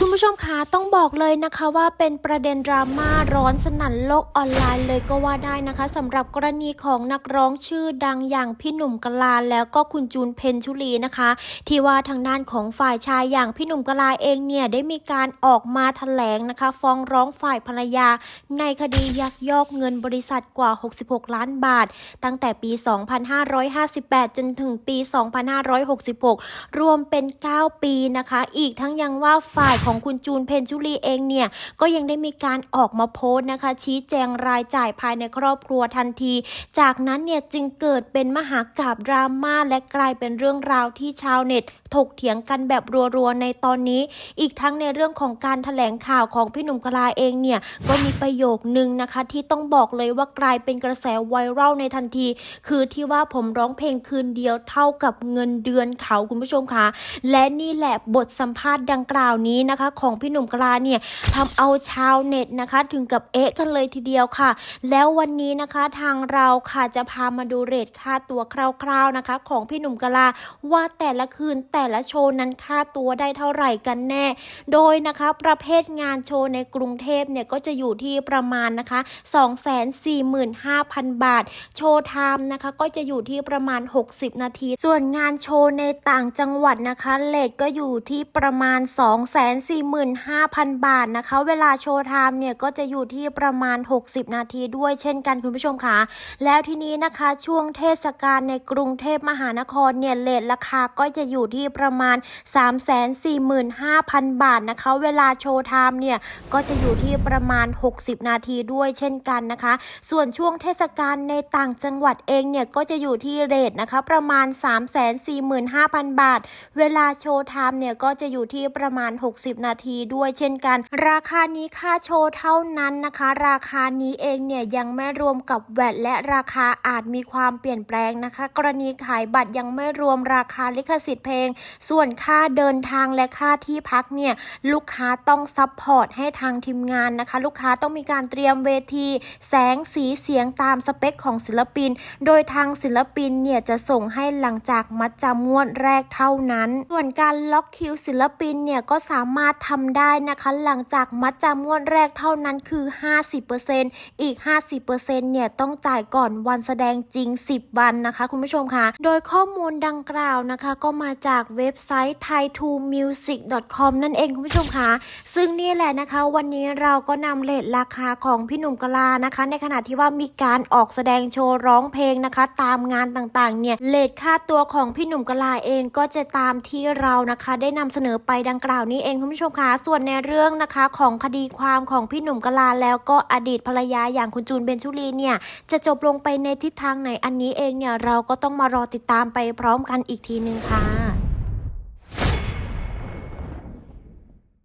คุณผู้ชมคะต้องบอกเลยนะคะว่าเป็นประเด็นดราม่าร้อนสนั่นโลกออนไลน์เลยก็ว่าได้นะคะสำหรับกรณีของนักร้องชื่อดังอย่างพี่หนุ่มกลาแล้วก็คุณจูนเพนชุลีนะคะ ที่ว่าทางด้านของฝ่ายชายอย่างพี่หนุ่มกลาเองเนี่ยได้มีการออกมาแถลงนะคะ ฟ้องร้องฝ่ายภรรยา ในคดียักยอกเงินบริษัทกว่า 66 ล้านบาท ตั้งแต่ปี 2558 จนถึงปี 2566 รวมเป็น 9 ปีนะคะ อีกทั้งยังว่าฝ่ายของคุณจูนเพนชุลีเองเนี่ยก็ยังได้มีการออกมาโพสต์นะคะ ชี้แจงรายจ่ายภายในครอบครัวทันที จากนั้นเนี่ยจึงเกิดเป็นมหากราบดราม่าและกลายเป็นเรื่องราวที่ชาวเน็ตถกเถียงกันแบบรัวๆในตอนนี้ อีกทั้งในเรื่องของการถแถลงข่าวของพี่หนุ่มกลาเองเนี่ยก็มีประโยคนึงนะคะ ที่ต้องบอกเลยว่ากลายเป็นกระแสไวรัลในทันที คือที่ว่าผมร้องเพลงคืนเดียวเท่ากับเงินเดือนเขาคุณผู้ชมคะและนี่แหละบทสัมภาษณ์ดังกล่าวนี้นะคะของพี่หนุ่มกลาเนี่ยทำเอาชาวเน็ตนะคะ ถึงกับเอ๊ะกันเลยทีเดียวค่ะ แล้ววันนี้นะคะทางเราค่ะจะพามาดูเรทค่าตัวคร่าวๆนะคะ ของพี่หนุ่มกลาว่าแต่ละคืนแต่ละโชว์นั้นค่าตัวได้เท่าไหร่กันแน่ โดยนะคะประเภทงานโชว์ในกรุงเทพเนี่ยก็จะอยู่ที่ประมาณนะคะ245,000 บาท โชว์ไทม์นะคะก็จะอยู่ที่ประมาณ 60 นาที ส่วนงานโชว์ในต่างจังหวัดนะคะเลทก็อยู่ที่ประมาณ245,000 บาทนะคะ เวลาโชว์ไทม์เนี่ยก็จะอยู่ที่ประมาณ 60 นาทีด้วยเช่นกันคุณผู้ชมค่ะ แล้วทีนี้นะคะช่วงเทศกาลในกรุงเทพมหานครเนี่ยเลทราคาก็จะอยู่ที่ประมาณ 345,000 บาทนะคะ เวลาโชว์ไทม์เนี่ยก็จะอยู่ที่ประมาณ 60 นาทีด้วยเช่นกันนะคะ ส่วนช่วงเทศกาลในต่างจังหวัดเองเนี่ยก็จะอยู่ที่เรทนะคะประมาณ 345,000 บาท เวลาโชว์ไทม์เนี่ยก็จะอยู่ที่ประมาณ 60นาทีด้วยเช่นกัน ราคานี้ค่าโชว์เท่านั้นนะคะ ราคานี้เองเนี่ยยังไม่รวมกับแวดและราคาอาจมีความเปลี่ยนแปลงนะคะ กรณีขายบัตรยังไม่รวมราคาลิขสิทธิ์เพลง ส่วนค่าเดินทางและค่าที่พักเนี่ยลูกค้าต้องซัพพอร์ตให้ทางทีมงานนะคะ ลูกค้าต้องมีการเตรียมเวที แสงสีเสียงตามสเปคของศิลปิน โดยทางศิลปินเนี่ยจะส่งให้หลังจากมัดจำงวดแรกเท่านั้น ส่วนการล็อกคิวศิลปินเนี่ยก็สามารถารถทำได้นะคะ หลังจากมัดจำงวดแรกเท่านั้นคือ 50%อีก 50%เนี่ยต้องจ่ายก่อนวันแสดงจริง 10 วันนะคะ คุณผู้ชมคะโดยข้อมูลดังกล่าวนะคะ ก็มาจากเว็บไซต์ thai2music.com นั่นเองคุณผู้ชมคะซึ่งนี่แหละนะคะ วันนี้เราก็นำเลทราคาของพี่หนุ่มกลานะคะ ในขณะที่ว่ามีการออกแสดงโชว์ร้องเพลงนะคะ ตามงานต่างๆเนี่ยเลทค่าตัวของพี่หนุ่มกลาเองก็จะตามที่เรานะคะ ได้นำเสนอไปดังกล่าวนี้เองคุณผู้ชมคะส่วนในเรื่องนะคะของคดีความของพี่หนุ่มกลาแล้วก็อดีตภรรยาอย่างคุณจูนเบนชุลีเนี่ยจะจบลงไปในทิศทางไหนอันนี้เองเนี่ยเราก็ต้องมารอติดตามไปพร้อมกันอีกทีนึงค่ะ